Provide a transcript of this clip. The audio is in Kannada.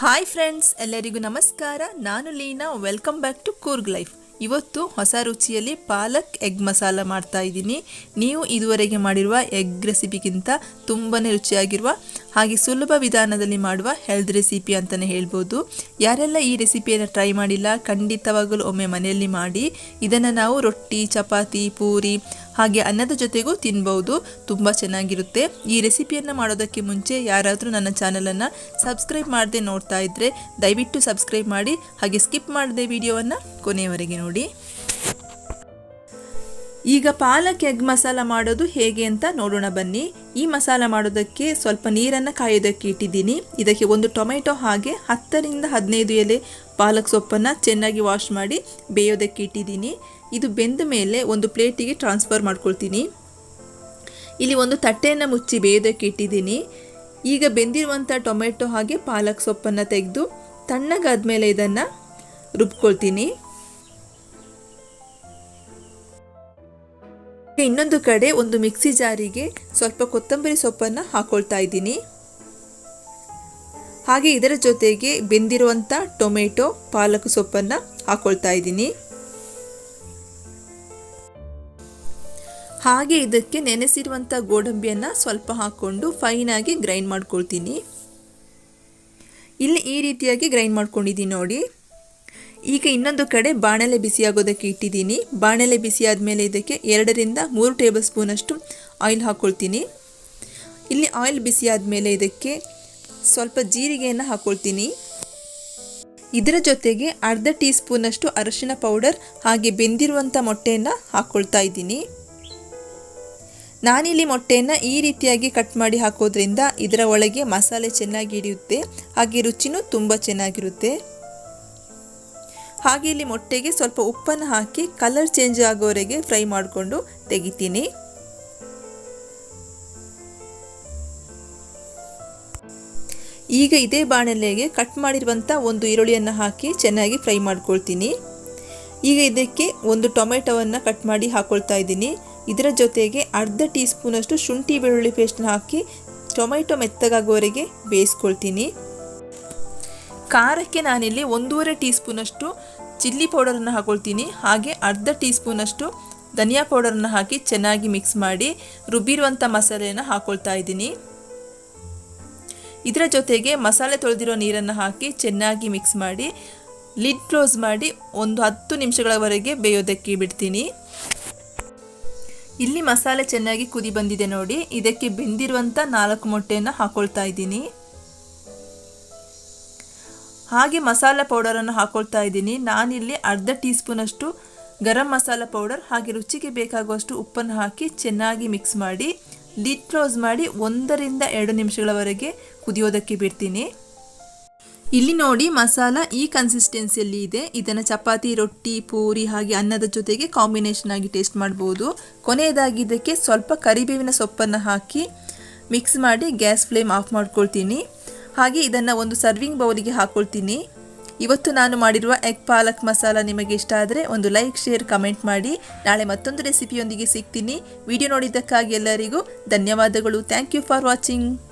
ಹಾಯ್ ಫ್ರೆಂಡ್ಸ್ ಎಲ್ಲರಿಗೂ ನಮಸ್ಕಾರ. ನಾನು Leena. Welcome back to Coorg life ಇವತ್ತು ಹೊಸ ರುಚಿಯಲ್ಲಿ ಪಾಲಕ್ ಎಗ್ ಮಸಾಲ ಮಾಡ್ತಾ ಇದ್ದೀನಿ. ನೀವು ಇದುವರೆಗೆ ಮಾಡಿರುವ ಎಗ್ ರೆಸಿಪಿಗಿಂತ ತುಂಬಾ ರುಚಿಯಾಗಿರುವ ಹಾಗೆ ಸುಲಭ ವಿಧಾನದಲ್ಲಿ ಮಾಡುವ ಹೆಲ್ತ್ ರೆಸಿಪಿ ಅಂತಲೇ ಹೇಳ್ಬೋದು. ಯಾರೆಲ್ಲ ಈ ರೆಸಿಪಿಯನ್ನು ಟ್ರೈ ಮಾಡಿಲ್ಲ, ಖಂಡಿತವಾಗಲೂ ಒಮ್ಮೆ ಮನೆಯಲ್ಲಿ ಮಾಡಿ. ಇದನ್ನು ನಾವು ರೊಟ್ಟಿ, ಚಪಾತಿ, ಪೂರಿ ಹಾಗೆ ಅನ್ನದ ಜೊತೆಗೂ ತಿನ್ಬಹುದು ತುಂಬ ಚೆನ್ನಾಗಿರುತ್ತೆ. ಈ ರೆಸಿಪಿಯನ್ನು ಮಾಡೋದಕ್ಕೆ ಮುಂಚೆ ಯಾರಾದರೂ ನನ್ನ ಚಾನಲನ್ನು ಸಬ್ಸ್ಕ್ರೈಬ್ ಮಾಡದೆ ನೋಡ್ತಾ ಇದ್ದರೆ ದಯವಿಟ್ಟು ಸಬ್ಸ್ಕ್ರೈಬ್ ಮಾಡಿ, ಹಾಗೆ ಸ್ಕಿಪ್ ಮಾಡದೆ ವಿಡಿಯೋವನ್ನು ಕೊನೆಯವರೆಗೆ ನೋಡಿ. ಈಗ ಪಾಲಕ್, ಎಗ್ ಮಸಾಲ ಮಾಡೋದು ಹೇಗೆ ಅಂತ ನೋಡೋಣ ಬನ್ನಿ. ಈ ಮಸಾಲ ಮಾಡೋದಕ್ಕೆ ಸ್ವಲ್ಪ ನೀರನ್ನು ಕಾಯೋದಕ್ಕೆ ಇಟ್ಟಿದ್ದೀನಿ. ಇದಕ್ಕೆ ಒಂದು ಟೊಮೆಟೊ ಹಾಗೆ ಹತ್ತರಿಂದ ಹದಿನೈದು ಎಲೆ ಪಾಲಕ್ ಸೊಪ್ಪನ್ನು ಚೆನ್ನಾಗಿ ವಾಶ್ ಮಾಡಿ ಬೇಯೋದಕ್ಕೆ ಇಟ್ಟಿದ್ದೀನಿ. ಇದು ಬೆಂದ ಮೇಲೆ ಒಂದು ಪ್ಲೇಟಿಗೆ ಟ್ರಾನ್ಸ್ಫರ್ ಮಾಡ್ಕೊಳ್ತೀನಿ. ಇಲ್ಲಿ ಒಂದು ತಟ್ಟೆಯನ್ನು ಮುಚ್ಚಿ ಬೇಯೋದಕ್ಕೆ ಇಟ್ಟಿದ್ದೀನಿ. ಈಗ ಬೆಂದಿರುವಂಥ ಟೊಮೆಟೊ ಹಾಗೆ ಪಾಲಕ್ ಸೊಪ್ಪನ್ನು ತೆಗೆದು ತಣ್ಣಗಾದ ಮೇಲೆ ಇದನ್ನು ರುಬ್ಕೊಳ್ತೀನಿ. ಇನ್ನೊಂದು ಕಡೆ ಒಂದು ಮಿಕ್ಸಿ ಜಾರಿಗೆ ಸ್ವಲ್ಪ ಕೊತ್ತಂಬರಿ ಸೊಪ್ಪನ್ನು ಹಾಕ್ಕೊಳ್ತಾ ಇದ್ದೀನಿ. ಹಾಗೆ ಇದರ ಜೊತೆಗೆ ಬೆಂದಿರುವಂಥ ಟೊಮೆಟೊ, ಪಾಲಕ್ ಸೊಪ್ಪನ್ನು ಹಾಕೊಳ್ತಾ ಇದ್ದೀನಿ. ಹಾಗೆ ಇದಕ್ಕೆ ನೆನೆಸಿರುವಂಥ ಗೋಡಂಬಿಯನ್ನು ಸ್ವಲ್ಪ ಹಾಕ್ಕೊಂಡು ಫೈನಾಗಿ ಗ್ರೈಂಡ್ ಮಾಡ್ಕೊಳ್ತೀನಿ. ಇಲ್ಲಿ ಈ ರೀತಿಯಾಗಿ ಗ್ರೈಂಡ್ ಮಾಡ್ಕೊಂಡಿದ್ದೀನಿ ನೋಡಿ. ಈಗ ಇನ್ನೊಂದು ಕಡೆ ಬಾಣಲೆ ಬಿಸಿಯಾಗೋದಕ್ಕೆ ಇಟ್ಟಿದ್ದೀನಿ. ಬಾಣಲೆ ಬಿಸಿ ಆದಮೇಲೆ ಇದಕ್ಕೆ ಎರಡರಿಂದ ಮೂರು ಟೇಬಲ್ ಸ್ಪೂನಷ್ಟು ಆಯಿಲ್ ಹಾಕ್ಕೊಳ್ತೀನಿ ಇಲ್ಲಿ ಆಯಿಲ್ ಬಿಸಿ ಆದಮೇಲೆ ಇದಕ್ಕೆ ಸ್ವಲ್ಪ ಜೀರಿಗೆಯನ್ನು ಹಾಕೊಳ್ತೀನಿ. ಇದರ ಜೊತೆಗೆ ಅರ್ಧ ಟೀ ಸ್ಪೂನಷ್ಟು ಅರಶಿನ ಪೌಡರ್, ಹಾಗೆ ಬೆಂದಿರುವಂಥ ಮೊಟ್ಟೆಯನ್ನು ಹಾಕ್ಕೊಳ್ತಾ ಇದ್ದೀನಿ. ನಾನಿಲ್ಲಿ ಮೊಟ್ಟೆಯನ್ನು ಈ ರೀತಿಯಾಗಿ ಕಟ್ ಮಾಡಿ ಹಾಕೋದ್ರಿಂದ ಇದರ ಒಳಗೆ ಮಸಾಲೆ ಚೆನ್ನಾಗಿ ಹಿಡಿಯುತ್ತೆ, ಹಾಗೆ ರುಚಿನೂ ತುಂಬ ಚೆನ್ನಾಗಿರುತ್ತೆ. ಹಾಗೆ ಇಲ್ಲಿ ಮೊಟ್ಟೆಗೆ ಸ್ವಲ್ಪ ಉಪ್ಪನ್ನು ಹಾಕಿ, ಕಲರ್ ಚೇಂಜ್ ಆಗೋವರೆಗೆ ಫ್ರೈ ಮಾಡಿಕೊಂಡು ತೆಗಿತೀನಿ. ಈಗ ಇದೇ ಬಾಣಲೆಗೆ ಕಟ್ ಮಾಡಿರುವಂಥ ಒಂದು ಈರುಳ್ಳಿಯನ್ನು ಹಾಕಿ ಚೆನ್ನಾಗಿ ಫ್ರೈ ಮಾಡ್ಕೊಳ್ತೀನಿ. ಈಗ ಇದಕ್ಕೆ ಒಂದು ಟೊಮೆಟೊವನ್ನು ಕಟ್ ಮಾಡಿ ಹಾಕ್ಕೊಳ್ತಾ ಇದ್ದೀನಿ. ಇದರ ಜೊತೆಗೆ ಅರ್ಧ ಟೀ ಸ್ಪೂನಷ್ಟು ಶುಂಠಿ ಬೆಳ್ಳುಳ್ಳಿ ಪೇಸ್ಟನ್ನು ಹಾಕಿ ಟೊಮೆಟೊ ಮೆತ್ತಗಾಗುವವರೆಗೆ ಬೇಯಿಸ್ಕೊಳ್ತೀನಿ. ಖಾರಕ್ಕೆ ನಾನಿಲ್ಲಿ ಒಂದೂವರೆ ಟೀ ಸ್ಪೂನಷ್ಟು ಚಿಲ್ಲಿ ಪೌಡರನ್ನು ಹಾಕ್ಕೊಳ್ತೀನಿ ಹಾಗೆ ಅರ್ಧ ಟೀ ಸ್ಪೂನಷ್ಟು ಧನಿಯಾ ಪೌಡರನ್ನು ಹಾಕಿ ಚೆನ್ನಾಗಿ ಮಿಕ್ಸ್ ಮಾಡಿ ರುಬ್ಬಿರುವಂಥ ಮಸಾಲೆಯನ್ನು ಹಾಕ್ಕೊಳ್ತಾ ಇದ್ದೀನಿ. ಇದರ ಜೊತೆಗೆ ಮಸಾಲೆ ತೊಳೆದಿರೋ ನೀರನ್ನು ಹಾಕಿ ಚೆನ್ನಾಗಿ ಮಿಕ್ಸ್ ಮಾಡಿ ಲಿಡ್ ಕ್ಲೋಸ್ ಮಾಡಿ ಒಂದು ಹತ್ತು ನಿಮಿಷಗಳವರೆಗೆ ಬೇಯೋದಕ್ಕೆ ಬಿಡ್ತೀನಿ. ಇಲ್ಲಿ ಮಸಾಲೆ ಚೆನ್ನಾಗಿ ಕುದಿ ಬಂದಿದೆ ನೋಡಿ. ಇದಕ್ಕೆ ಬೆಂದಿರುವಂಥ ನಾಲ್ಕು ಮೊಟ್ಟೆಯನ್ನು ಹಾಕೊಳ್ತಾ ಇದ್ದೀನಿ. ಹಾಗೆ ಮಸಾಲ ಪೌಡರನ್ನು ಹಾಕೊಳ್ತಾ ಇದ್ದೀನಿ. ನಾನಿಲ್ಲಿ ಅರ್ಧ ಟೀ ಸ್ಪೂನಷ್ಟು ಗರಂ ಮಸಾಲ ಪೌಡರ್ ಹಾಗೆ ರುಚಿಗೆ ಬೇಕಾಗುವಷ್ಟು ಉಪ್ಪನ್ನು ಹಾಕಿ ಚೆನ್ನಾಗಿ ಮಿಕ್ಸ್ ಮಾಡಿ. ಲಿಡ್ ಕ್ಲೋಸ್ ಮಾಡಿ ಒಂದರಿಂದ ಎರಡು ನಿಮಿಷಗಳವರೆಗೆ ಕುದಿಯೋದಕ್ಕೆ ಬಿಡ್ತೀನಿ. ಇಲ್ಲಿ ನೋಡಿ ಮಸಾಲ ಈ ಕನ್ಸಿಸ್ಟೆನ್ಸಿಯಲ್ಲಿ ಇದೆ. ಇದನ್ನು ಚಪಾತಿ, ರೊಟ್ಟಿ, ಪೂರಿ ಹಾಗೆ ಅನ್ನದ ಜೊತೆಗೆ ಕಾಂಬಿನೇಷನ್ ಆಗಿ ಟೇಸ್ಟ್ ಮಾಡ್ಬೋದು. ಕೊನೆಯದಾಗಿ ಇದಕ್ಕೆ ಸ್ವಲ್ಪ ಕರಿಬೇವಿನ ಸೊಪ್ಪನ್ನು ಹಾಕಿ ಮಿಕ್ಸ್ ಮಾಡಿ ಗ್ಯಾಸ್ ಫ್ಲೇಮ್ ಆಫ್ ಮಾಡ್ಕೊಳ್ತೀನಿ. ಹಾಗೆ ಇದನ್ನು ಒಂದು ಸರ್ವಿಂಗ್ ಬೌಲಿಗೆ ಹಾಕ್ಕೊಳ್ತೀನಿ ಇವತ್ತು ನಾನು ಮಾಡಿರುವ ಎಗ್ ಪಾಲಕ್ ಮಸಾಲ ನಿಮಗೆ ಇಷ್ಟ ಆದರೆ ಒಂದು ಲೈಕ್ ಶೇರ್ ಕಮೆಂಟ್ ಮಾಡಿ. ನಾಳೆ ಮತ್ತೊಂದು ರೆಸಿಪಿಯೊಂದಿಗೆ ಸಿಗ್ತೀನಿ. ವಿಡಿಯೋ ನೋಡಿದ್ದಕ್ಕಾಗಿ ಎಲ್ಲರಿಗೂ ಧನ್ಯವಾದಗಳು. Thank you for watching